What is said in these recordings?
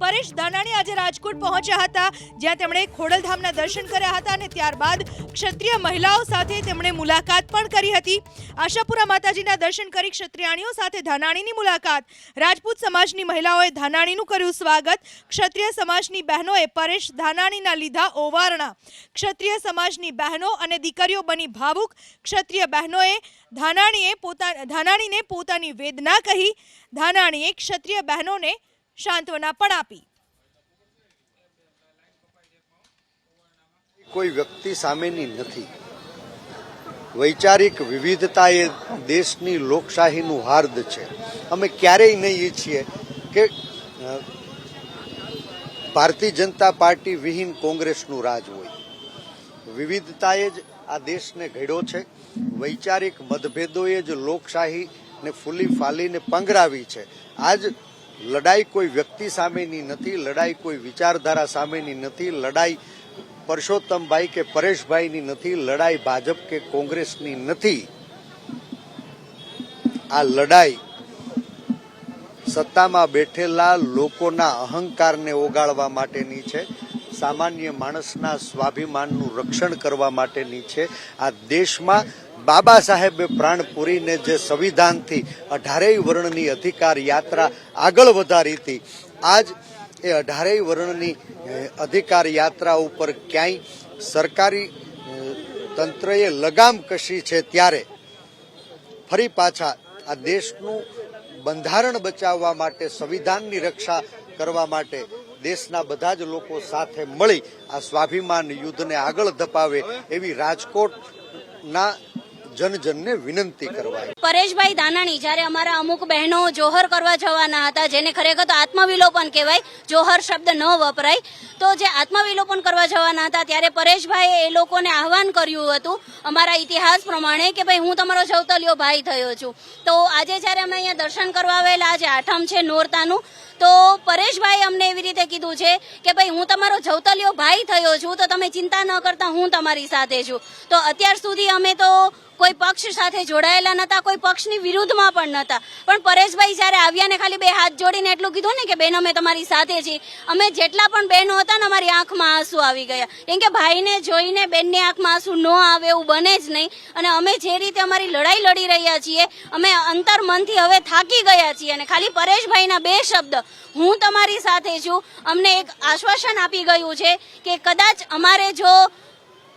પરેશ ધાનાણી આજે રાજકોટ પહોંચ્યા હતા, જ્યાં તેમણે ખોડલધામના દર્શન કર્યા હતા અને ત્યારબાદ ક્ષત્રિય મહિલાઓ સાથે તેમણે મુલાકાત પણ કરી હતી. આશાપુરા માતાજીના દર્શન કરી ક્ષત્રિયાણીઓ સાથે ધાનાણીની મુલાકાત. રાજપૂત સમાજની મહિલાઓએ ધાનાણીનું કર્યું સ્વાગત. ક્ષત્રિય સમાજની બહેનોએ પરેશ ધાનાણીના લીધા ઓવારણા. ક્ષત્રિય સમાજની બહેનો અને દીકરીઓ બની ભાવુક. ક્ષત્રિય બહેનોએ ધાનાણીએ પોતા, ધાનાણીને પોતાની વેદના કહી. ધાનાણીએ ક્ષત્રિય બહેનોને સાંત્વના પણ આપી. કોઈ વ્યક્તિ સામેની નથી. વૈચારિક વિવિધતા એ દેશની લોકશાહીનું હાર્દ છે. અમે ક્યારેય નહીં ઈચ્છીએ કે ભારતીય જનતા પાર્ટી વિહીન કોંગ્રેસનું રાજ હોય. વિવિધતાએ જ આ દેશને ઘડ્યો છે. વૈચારિક મતભેદોએ જ લોકશાહીને ફૂલી ફાલીને પંગરાવી છે. આજ લડાઈ કોઈ વ્યક્તિ સામેની નથી, લડાઈ કોઈ વિચારધારા સામેની નથી, લડાઈ પરસોત્તમભાઈ કે પરેશભાઈની નથી, લડાઈ ભાજપ કે કોંગ્રેસની નથી. આ લડાઈ સત્તામાં બેઠેલા લોકોના અહંકારને ઓગાળવા માટેની છે. સામાન્ય માણસના સ્વાભિમાનનું રક્ષણ કરવા માટેની છે. આ દેશમાં બાબા સાહેબે પ્રાણ પૂરીને જે સંવિધાનથી અઢારેય વર્ણની અધિકાર યાત્રા આગળ વધારી હતી આજ એ અઢારેય વર્ણની અધિકાર યાત્રા ઉપર ક્યાંય સરકારી તંત્રએ લગામ કશી છે ત્યારે ફરી પાછા આ દેશનું બંધારણ બચાવવા માટે, સંવિધાનની રક્ષા કરવા માટે દેશના બધા જ લોકો સાથે મળી આ સ્વાભિમાન યુદ્ધને આગળ ધપાવે એવી રાજકોટના જનજનને વિનંતી કરવાય પરેશભાઈ દાનાણી, જ્યારે અમારા અમુક બહેનો જોહર કરવા જવાના હતા, જેને ખરેખર તો આત્મવિલોપન કહેવાય, જોહર શબ્દ ન વપરાય, તો જે આત્મવિલોપન કરવા જવાના હતા, ત્યારે પરેશભાઈએ એ લોકોને આહવાન કર્યું હતું અમારા ઇતિહાસ પ્રમાણે કે ભાઈ, હું તમારો જવતલિયો ભાઈ થયો છું. તો આજે જ્યારે અમે અહીંયા દર્શન કરવા આવેલા, આજે આઠમ છે નોરતાનું, તો પરેશભાઈ અમને એવી રીતે કીધું છે કે ભાઈ, હું તમારો જવતલિયો ભાઈ થયો છું, તો તમે ચિંતા ન કરતા, હું તમારી સાથે છું. તો અત્યાર સુધી અમે તો કોઈ પક્ષ સાથે જોડાયેલા નતા, કોઈ પક્ષની વિરુદ્ધમાં પણ નહોતા પણ પરેશભાઈ જ્યારે આવ્યા ને ખાલી બે હાથ જોડીને એટલું કીધું ને કે, બેન, અમે તમારી સાથે છીએ. અમે જેટલા પણ બહેનો હતા ને, અમારી આંખમાં આંસુ આવી ગયા. કેમ કે ભાઈને જોઈને બેનની આંખમાં આંસુ ન આવે એવું બને જ નહીં. અને અમે જે રીતે અમારી લડાઈ લડી રહ્યા છીએ, અમે અંતર મનથી હવે થાકી ગયા છીએ. અને ખાલી પરેશભાઈના બે શબ્દ, હું તમારી સાથે છું, અમને એક આશ્વાસન આપી ગયું છે કે કદાચ અમારે જો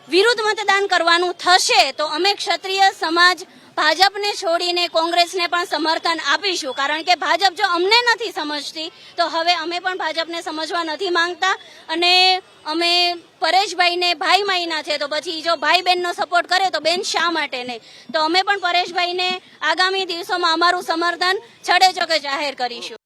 વિરુદ્ધ મતદાન કરવાનું થશે, તો અમે ક્ષત્રિય સમાજ ભાજપને છોડીને કોંગ્રેસને પણ સમર્થન આપીશું. કારણ કે ભાજપ જો અમને નથી સમજતી, તો હવે અમે પણ ભાજપને સમજવા નથી માંગતા. અને અમે પરેશભાઈને ભાઈ માઈના છે, તો પછી જો ભાઈ બહેનનો સપોર્ટ કરે, તો બેન શા માટે નહીં તો અમે પણ પરેશભાઈને આગામી દિવસોમાં અમારું સમર્થન છડે ચોકે જાહેર કરીશું.